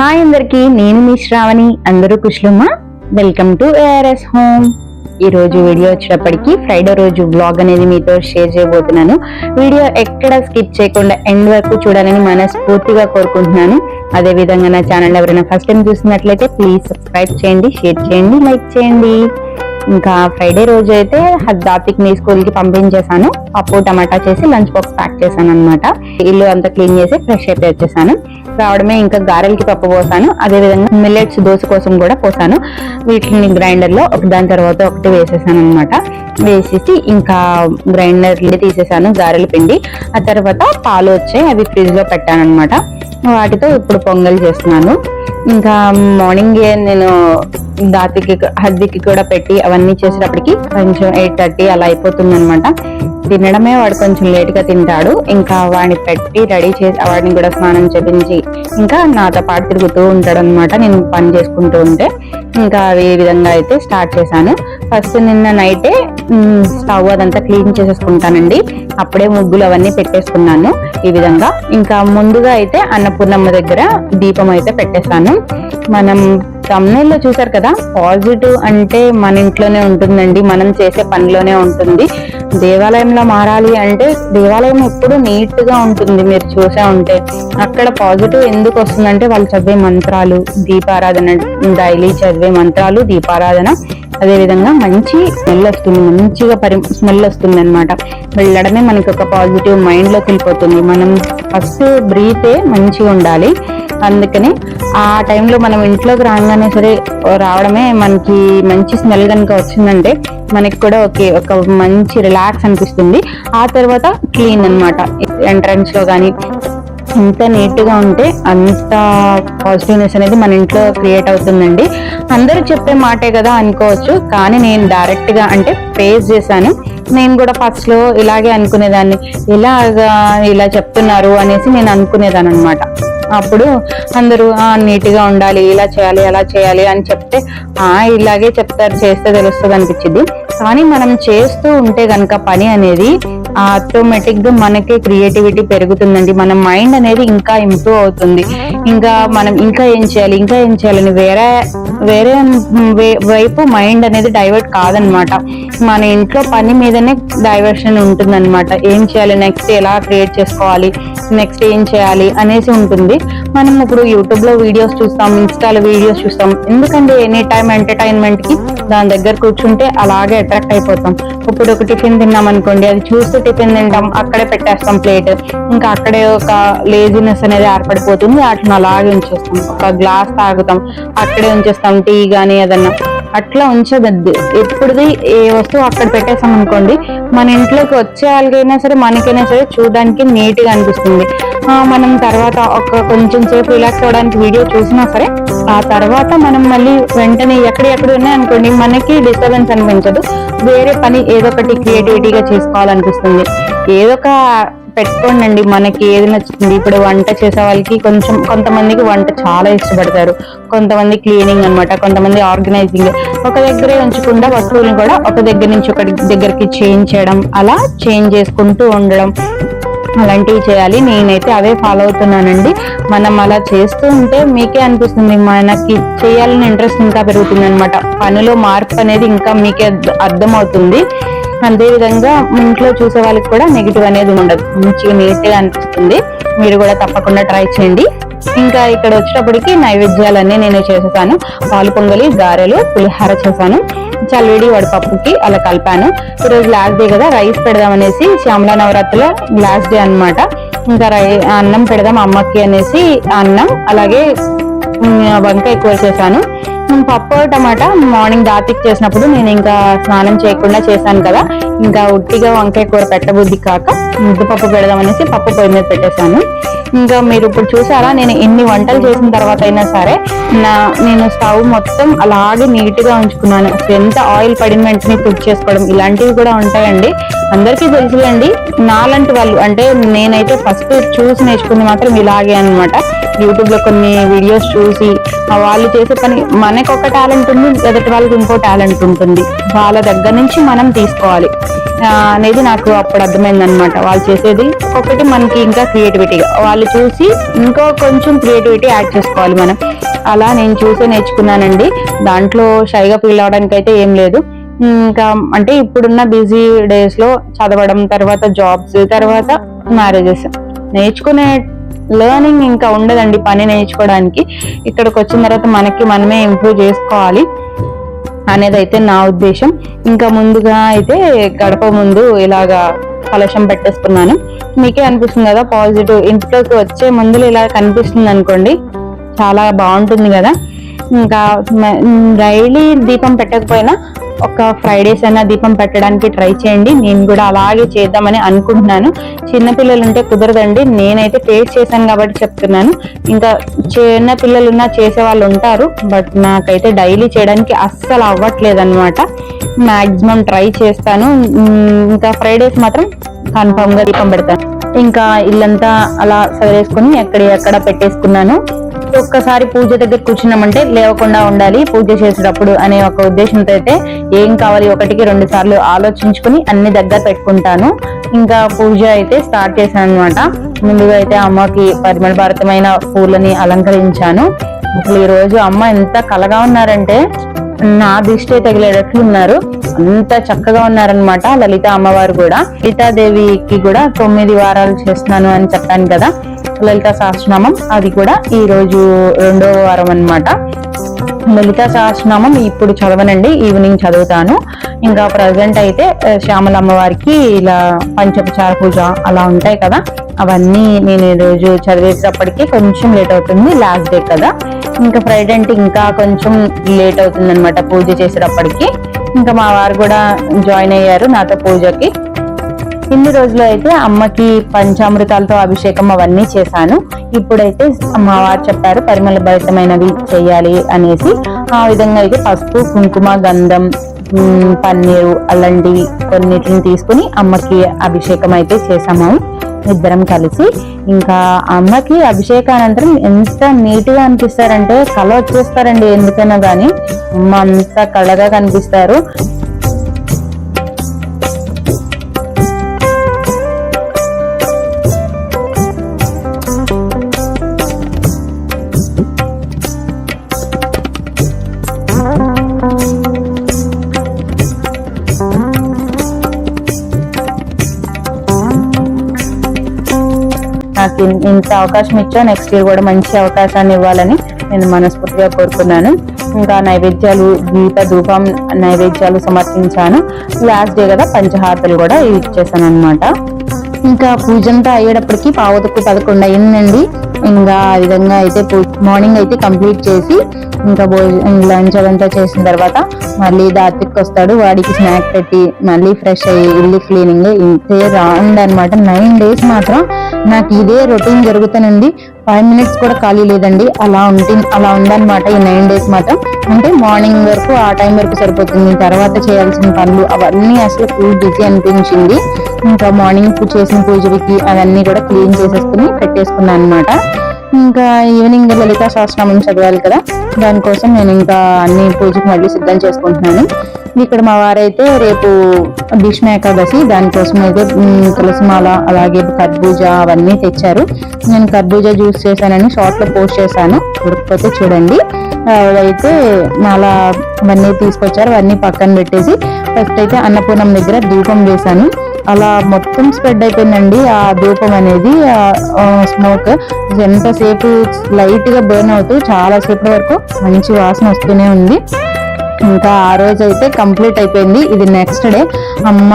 Hi అందరికీ నేను మీ శ్రావణి. అందరూ కుశలమ్మా వెల్కమ్ టు ఏఆర్ఎస్ హోమ్ ఈ రోజు వీడియో వచ్చేటప్పటికి ఫ్రైడే రోజు బ్లాగ్ అనేది మీతో షేర్ చేయబోతున్నాను. వీడియో ఎక్కడ స్కిప్ చేయకుండా ఎండ్ వరకు చూడాలని మనస్ఫూర్తిగా కోరుకుంటున్నాను. అదే విధంగా నా ఛానల్ ఎవరైనా ఫస్ట్ టైం చూసినట్లయితే ప్లీజ్ సబ్స్క్రైబ్ చేయండి షేర్ చేయండి లైక్ చేయండి. ఇంకా ఫ్రైడే రోజు అయితే దాతిక్ని స్కూల్కి పంపించేశాను. పప్పు టమాటా చేసి లంచ్ బాక్స్ ప్యాక్ చేశాను అనమాట ఇల్లు అంతా క్లీన్ చేసి ఫ్రెష్ అయిపోయి వచ్చేసాను. రావడమే ఇంకా గారెలకి పప్పు పోసాను. అదే విధంగా మిల్లెట్స్ దోశ కోసం కూడా పోసాను. వీటిని గ్రైండర్లో ఒక దాని తర్వాత ఒకటి వేసేసాను అనమాట వేసేసి ఇంకా గ్రైండర్ తీసేసాను గారెల పిండి. ఆ తర్వాత పాలు వచ్చాయి అవి ఫ్రిడ్జ్లో పెట్టాను అనమాట వాటితో ఇప్పుడు పొంగల్ చేస్తున్నాను. ఇంకా మార్నింగ్ నేను దాతికి హద్దికి కూడా పెట్టి అవన్నీ చేసేటప్పటికి కొంచెం ఎయిట్ థర్టీ అలా అయిపోతుంది అనమాట తినడమే వాడు కొంచెం లేట్గా తింటాడు. ఇంకా వాడిని పెట్టి రెడీ చేసి వాడిని కూడా స్నానం చేపించి ఇంకా నాతో పాటు తిరుగుతూ ఉంటాడు అనమాట నేను పని చేసుకుంటూ ఉంటే ఇంకా ఈ విధంగా అయితే స్టార్ట్ చేశాను. ఫస్ట్ నిన్న నైటే స్టవ్ అదంతా క్లీన్ చేసేసుకుంటానండి. అప్పుడే ముగ్గులు అవన్నీ పెట్టేసుకున్నాను. ఈ విధంగా. ఇంకా ముందుగా అయితే అన్నపూర్ణమ్మ దగ్గర దీపం అయితే పెట్టేస్తాను. మనం తమ్నైల్లో చూసారు కదా పాజిటివ్ అంటే మన ఇంట్లోనే ఉంటుందండి. మనం చేసే పనిలోనే ఉంటుంది. దేవాలయంలో మారాలి అంటే దేవాలయం ఎప్పుడు నీట్గా ఉంటుంది. మీరు చూసే ఉంటే అక్కడ పాజిటివ్ ఎందుకు వస్తుందంటే వాళ్ళు చదివే మంత్రాలు దీపారాధన డైలీ చదివే మంత్రాలు దీపారాధన అదే విధంగా మంచి స్మెల్ వస్తుంది మంచిగా పరి స్మెల్ వస్తుంది అనమాట వెళ్ళడమే మనకి ఒక పాజిటివ్ మైండ్లోకి వెళ్ళిపోతుంది. మనం ఫస్ట్ బ్రీతే మంచిగా ఉండాలి. అందుకని ఆ టైంలో మనం ఇంట్లోకి రాగానే సరే రావడమే మనకి మంచి స్మెల్ కనుక వచ్చిందంటే మనకి కూడా ఓకే ఒక మంచి రిలాక్స్ అనిపిస్తుంది. ఆ తర్వాత క్లీన్ అన్నమాట. ఎంట్రన్స్లో కానీ ఎంత నీట్గా ఉంటే అంత పాజిటివ్నెస్ అనేది మన ఇంట్లో క్రియేట్ అవుతుందండి. అందరూ చెప్పే మాటే కదా అనుకోవచ్చు కానీ నేను డైరెక్ట్గా అంటే ఫేస్ చేశాను. నేను కూడా ఫస్ట్లో ఇలాగే అనుకునేదాన్ని. ఇలాగా ఇలా చెప్తున్నారు అనేసి నేను అనుకునేదాన్ని అనమాట అప్పుడు అందరూ ఆ నీట్గా ఉండాలి ఇలా చేయాలి అలా చేయాలి అని చెప్తే ఆ ఇలాగే చెప్తారు చేస్తే తెలుస్తుంది అనిపించింది కానీ మనం చేస్తూ ఉంటే కనుక పని అనేది ఆటోమేటిక్గా మనకి క్రియేటివిటీ పెరుగుతుందండి. మన మైండ్ అనేది ఇంకా ఇంప్రూవ్ అవుతుంది. ఇంకా మనం ఇంకా ఏం చేయాలి ఇంకా ఏం చేయాలని వేరే వేరే వైపు మైండ్ అనేది డైవర్ట్ కాదనమాట. మన ఇంట్లో పని మీదనే డైవర్షన్ ఉంటుందన్నమాట ఏం చేయాలి నెక్స్ట్ ఎలా క్రియేట్ చేసుకోవాలి నెక్స్ట్ ఏం చేయాలి అనేసి ఉంటుంది. మనం ఇప్పుడు యూట్యూబ్లో వీడియోస్ చూస్తాం ఇన్స్టాలో వీడియోస్ చూస్తాం. ఎందుకంటే ఎనీ టైం ఎంటర్టైన్మెంట్కి దాని దగ్గర కూర్చుంటే అలాగే అట్రాక్ట్ అయిపోతాం. ఇప్పుడు ఒక టిఫిన్ తిన్నాం అనుకోండి అది చూస్తూ టిఫిన్ తింటాం అక్కడే పెట్టేస్తాం ప్లేట్. ఇంకా అక్కడే ఒక లేజినెస్ అనేది ఏర్పడిపోతుంది. వాటిని అలాగే ఉంచేస్తాం. ఒక గ్లాస్ తాగుతాం అక్కడే ఉంచేస్తాం టీ కానీ ఏదన్నా. అట్లా ఉంచదద్దు ఎప్పుడుది ఏ వస్తువు అక్కడ పెట్టేసాం అనుకోండి మన ఇంట్లోకి వచ్చే వాళ్ళకైనా సరే మనకైనా సరే చూడడానికి నీట్గా అనిపిస్తుంది. మనం తర్వాత ఒక కొంచెం సేపు రిలాక్స్ అవ్వడానికి వీడియో చూసినా సరే ఆ తర్వాత మనం మళ్ళీ వెంటనే ఎక్కడెక్కడ ఉన్నాయి అనుకోండి మనకి డిస్టర్బెన్స్ అనిపించదు. వేరే పని ఏదో ఒకటి క్రియేటివిటీగా చేసుకోవాలనిపిస్తుంది. ఏదో ఒక పెట్టుకోండి మనకి ఏది నచ్చుతుంది. ఇప్పుడు వంట చేసే వాళ్ళకి కొంచెం కొంతమందికి వంట చాలా ఇష్టపడతారు. కొంతమంది క్లీనింగ్ అన్నమాట కొంతమంది ఆర్గనైజింగ్ ఒక దగ్గరే ఉంచకుండా వస్తువులను కూడా ఒక దగ్గర నుంచి ఒక దగ్గరికి చేంజ్ చేయడం అలా చేంజ్ చేసుకుంటూ ఉండడం. అలాంటివి చేయాలి. నేనైతే అవే ఫాలో అవుతున్నానండి. మనం అలా చేస్తూ ఉంటే మీకే అనిపిస్తుంది. మనకి చేయాలని ఇంట్రెస్ట్ ఇంకా పెరుగుతుంది అనమాట పనిలో మార్పు అనేది ఇంకా మీకే అర్థమవుతుంది. అదేవిధంగా ఇంట్లో చూసే వాళ్ళకి కూడా నెగిటివ్ అనేది ఉండదు. మంచిగా నీట్గా అనిపిస్తుంది. మీరు కూడా తప్పకుండా ట్రై చేయండి. ఇంకా ఇక్కడ వచ్చేటప్పటికి నైవేద్యాలన్నీ నేను చేసేసాను. పాలు పొంగలి గారెలు పులిహార చేశాను. చల్వేడి వడపప్పుకి అలా కలిపాను. ఈరోజు లాస్ట్ డే కదా రైస్ పెడదాం అనేసి శ్యామలా నవరాత్రిలో లాస్ట్ డే అన్నమాట. ఇంకా రై అన్నం పెడదాం అమ్మకి అనేసి అన్నం అలాగే వంకాయ కూర చేశాను. పప్పు టమాటా మార్నింగ్ దాతికి చేసినప్పుడు నేను ఇంకా స్నానం చేయకుండా చేశాను కదా. ఇంకా ఉట్టిగా వంకాయ కూర పెట్టబుద్ధి కాక ముద్దపప్పు పెడదాం అనేసి పప్పు పొయ్యి మీద పెట్టేశాను. ఇంకా మీరు ఇప్పుడు చూసారా నేను ఎన్ని వంటలు చేసిన తర్వాత అయినా సరే నా నేను స్టవ్ మొత్తం అలాగే నీట్గా ఉంచుకున్నాను. ఎంత ఆయిల్ పడిన వెంటనే కుక్ చేసుకోవడం ఇలాంటివి కూడా ఉంటాయండి. అందరికీ తెలుసులేండి నాలంటి వాళ్ళు అంటే నేనైతే ఫస్ట్ చూసి నేర్చుకుంది మాత్రం ఇలాగే అనమాట యూట్యూబ్లో కొన్ని వీడియోస్ చూసి వాళ్ళు చేసే పని మనకు ఒక టాలెంట్ ఉంది ఎదుటి వాళ్ళకి ఇంకో టాలెంట్ ఉంటుంది. వాళ్ళ దగ్గర నుంచి మనం తీసుకోవాలి. అనేది నాకు అప్పుడు అర్థమైంది అనమాట వాళ్ళు చేసేది ఒకటి మనకి ఇంకా క్రియేటివిటీగా వాళ్ళు చూసి ఇంకా కొంచెం క్రియేటివిటీ యాడ్ చేసుకోవాలి మనం. అలా నేను చూసే నేర్చుకున్నానండి. దాంట్లో షైగా ఫీల్ అవడానికి అయితే ఏం లేదు. ఇంకా అంటే ఇప్పుడున్న బిజీ డేస్లో చదవడం తర్వాత జాబ్స్ తర్వాత మ్యారేజెస్ నేర్చుకునే లెర్నింగ్ ఇంకా ఉండదండి పని నేర్చుకోవడానికి. ఇక్కడికి వచ్చిన తర్వాత మనకి మనమే ఇంప్రూవ్ చేసుకోవాలి అనేది అయితే నా ఉద్దేశం. ఇంకా ముందుగా అయితే గడప ముందు ఇలాగా కలశం పెట్టేసుకున్నాను మీకే అనిపిస్తుంది కదా పాజిటివ్ ఇంట్లోకి వచ్చే ముందులు ఇలా కనిపిస్తుంది అనుకోండి చాలా బాగుంటుంది కదా. ఇంకా డైలీ దీపం పెట్టకపోయినా ఒక ఫ్రైడేస్ అయినా దీపం పెట్టడానికి ట్రై చేయండి. నేను కూడా అలాగే చేద్దామని అనుకుంటున్నాను. చిన్నపిల్లలు ఉంటే కుదరదండి. నేనైతే టేస్ట్ చేశాను కాబట్టి చెప్తున్నాను. ఇంకా చిన్న పిల్లలున్నా చేసే వాళ్ళు ఉంటారు. బట్ నాకైతే డైలీ చేయడానికి అస్సలు అవ్వట్లేదు అనమాట మాక్సిమం ట్రై చేస్తాను ఇంకా ఫ్రైడేస్ మాత్రం కన్ఫామ్గా దీపం పెడతాను. ఇంకా ఇల్లంతా అలా సదిరేసుకుని ఎక్కడ ఎక్కడ పెట్టేసుకున్నాను. ఒక్కసారి పూజ దగ్గర కూర్చున్నామంటే లేవకుండా ఉండాలి పూజ చేసేటప్పుడు అనే ఒక ఉద్దేశంతో అయితే ఏం కావాలి ఒకటికి రెండు సార్లు ఆలోచించుకుని అన్ని దగ్గర పెట్టుకుంటాను. ఇంకా పూజ అయితే స్టార్ట్ చేశాను అనమాట ముందుగా అయితే అమ్మకి పరిమళ భారతమైన పూలని అలంకరించాను. అసలు ఈ రోజు అమ్మ ఎంత కలగా ఉన్నారంటే నా దిష్టి తగిలేటట్లు ఉన్నారు. అంత చక్కగా ఉన్నారనమాట లలిత అమ్మవారు కూడా. లలితాదేవికి కూడా తొమ్మిది వారాలు చేస్తున్నాను అని చెప్పాను కదా. లలిత సహస్రనామం. అది కూడా ఈ రోజు రెండో వారం అనమాట లలిత సహస్రనామం ఇప్పుడు చదవనండి ఈవినింగ్ చదువుతాను. ఇంకా ప్రజెంట్ అయితే శ్యామలమ్మవారికి శ్యామల అమ్మవారికి ఇలా పంచోపచార పూజ అలా ఉంటాయి కదా. అవన్నీ నేను ఈరోజు రోజు కొంచెం లేట్ అవుతుంది లాస్ట్ డే కదా. ఇంకా ఫ్రైడే అంటే ఇంకా కొంచెం లేట్ అవుతుంది అనమాట పూజ చేసేటప్పటికి. ఇంకా మా వారు కూడా జాయిన్ అయ్యారు నాతో పూజకి. ఇన్ని రోజులు అయితే అమ్మకి పంచామృతాలతో అభిషేకం అవన్నీ చేశాను. ఇప్పుడైతే మా వారు చెప్పారు పరిమళ భరితమైనవి చేయాలి అనేసి. ఆ విధంగా అయితే పసుపు కుంకుమ గంధం పన్నీరు అలాంటివి కొన్నిటిని తీసుకుని అమ్మకి అభిషేకం అయితే చేసాము ఇద్దరం కలిసి ఇంకా అమ్మకి అభిషేకానంతరం ఎంత నీట్గా అనిపిస్తారంటే కళ వచ్చేస్తారండి ఎందుకైనా కానీ అమ్మ అంత కళగా కనిపిస్తారు. నాకు ఇంత అవకాశం ఇచ్చా నెక్స్ట్ ఇయర్ కూడా మంచి అవకాశాన్ని ఇవ్వాలని నేను మనస్ఫూర్తిగా కోరుకున్నాను. ఇంకా నైవేద్యాలు దీప ధూపం నైవేద్యాలు సమర్పించాను. లాస్ట్ డే కదా పంచహారతలు కూడా ఇచ్చేసాను అనమాట ఇంకా పూజంతా అయ్యేటప్పటికి పావుతకు పదకొండు అయిందండి. ఇంకా ఆ విధంగా అయితే మార్నింగ్ అయితే కంప్లీట్ చేసి ఇంకా భోజనం లంచ్ అదంతా చేసిన తర్వాత మళ్ళీ దాతికి వస్తాడు. వాడికి స్నాక్ పెట్టి మళ్ళీ ఫ్రెష్ అయ్యి ఇల్లు క్లీనింగ్ ఇంతే రాండ్ అనమాట నైన్ డేస్ మాత్రం నాకు ఇదే రొటీన్ జరుగుతానండి. ఫైవ్ మినిట్స్ కూడా ఖాళీ లేదండి. అలా ఉంటుంది అలా ఉందన్నమాట ఈ నైన్ డేస్ మాత్రం. అంటే మార్నింగ్ వరకు ఆ టైం వరకు సరిపోతుంది. తర్వాత చేయాల్సిన పనులు అవన్నీ అసలు ఫుల్ బిజీ అనిపించింది. ఇంకా మార్నింగ్ పూజ చేసిన పూజలకి అవన్నీ కూడా క్లీన్ చేసేసుకుని పెట్టేసుకున్నాను అనమాట ఇంకా ఈవినింగ్ లలితా సహస్రనామం చదవాలి కదా. దానికోసం నేను ఇంకా అన్ని పూజకి మళ్ళీ సిద్ధం చేసుకుంటున్నాను. ఇక్కడ మా వారైతే రేపు భీష్మ ఏకాదశి దానికోసం అయితే తులసిమాల అలాగే కర్బూజా అవన్నీ తెచ్చారు. నేను కర్బూజా జ్యూస్ చేశానని షార్ట్లో పోస్ట్ చేశాను. దొరికిపోతే చూడండి. అయితే అలా అవన్నీ తీసుకొచ్చారు. అవన్నీ పక్కన పెట్టేసి ఫస్ట్ అయితే అన్నపూర్ణం దగ్గర దీపం వేశాను. అలా మొత్తం స్ప్రెడ్ అయిపోయిందండి. ఆ ధూపం అనేది స్మోక్ ఎంతసేపు లైట్గా బర్న్ అవుతూ చాలా వరకు మంచి వాసన వస్తూనే ఉంది. ఇంకా ఆ రోజు అయితే కంప్లీట్ అయిపోయింది. ఇది నెక్స్ట్ డే అమ్మ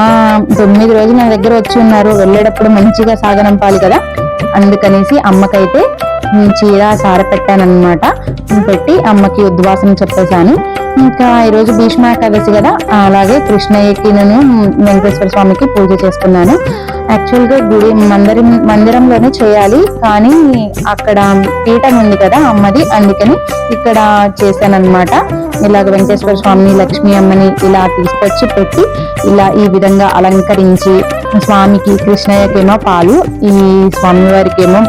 తొమ్మిది రోజులు నా దగ్గర వచ్చి ఉన్నారు. వెళ్ళేటప్పుడు మంచిగా సాగనంపాలి కదా? అందుకనేసి అమ్మకైతే చీర సార పెట్టానమాట పెట్టి అమ్మకి ఉద్వాసం చెప్పేశాను. ఇంకా ఈరోజు భీష్మ ఏకాదశి కదా? అలాగే కృష్ణయ్యకి నేను వెంకటేశ్వర స్వామికి పూజ చేసుకున్నాను యాక్చువల్గా గుడి మందిరం మందిరంలోనే చేయాలి కానీ అక్కడ పీఠం ఉంది కదా అమ్మది అందుకని ఇక్కడ చేశానమాట ఇలాగ వెంకటేశ్వర స్వామిని లక్ష్మీ అమ్మని ఇలా తీసుకొచ్చి పెట్టి ఇలా ఈ విధంగా అలంకరించి స్వామికి కృష్ణయ్యకేమో పాలు ఈ స్వామి వారికి ఏమో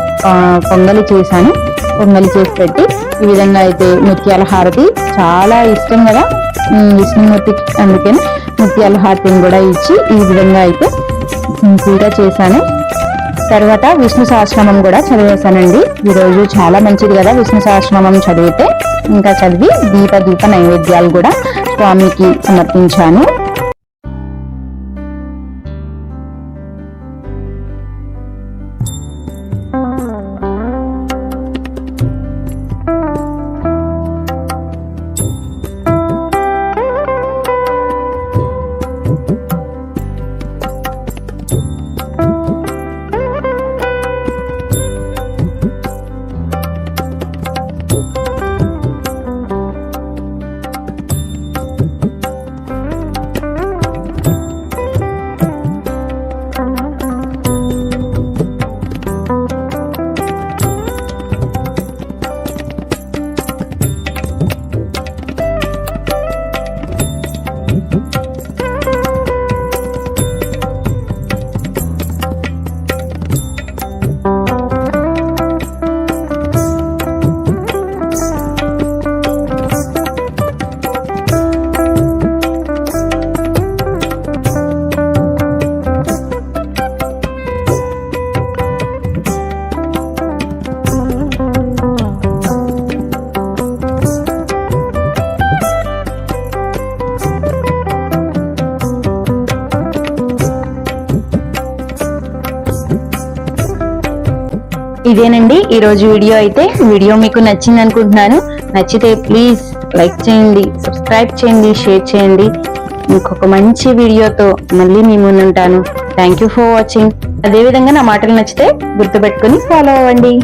పొంగలి చేశాను. పొంగలి చేసి పెట్టి ఈ విధంగా అయితే ముత్యాల హారతి చాలా ఇష్టం కదా విష్ణుమూర్తికి అందుకని ముత్యాల హారతిని కూడా ఇచ్చి ఈ విధంగా అయితే కూడా చేశాను. తర్వాత విష్ణు సహస్రమం కూడా చదివేశానండి. ఈరోజు చాలా మంచిది కదా విష్ణు సహస్రమం చదివితే. ఇంకా చదివి దీప దీప నైవేద్యాలు కూడా స్వామికి సమర్పించాను. ఇదేనండి. ఈ రోజు వీడియో అయితే వీడియో మీకు నచ్చింది అనుకుంటున్నాను. నచ్చితే ప్లీజ్ లైక్ చేయండి సబ్స్క్రైబ్ చేయండి షేర్ చేయండి. ఇంకొక మంచి వీడియోతో మళ్ళీ మీ ముందుంటాను. థ్యాంక్ యూ ఫర్ వాచింగ్ అదేవిధంగా నా మాటలు నచ్చితే గుర్తుపెట్టుకుని ఫాలో అవ్వండి.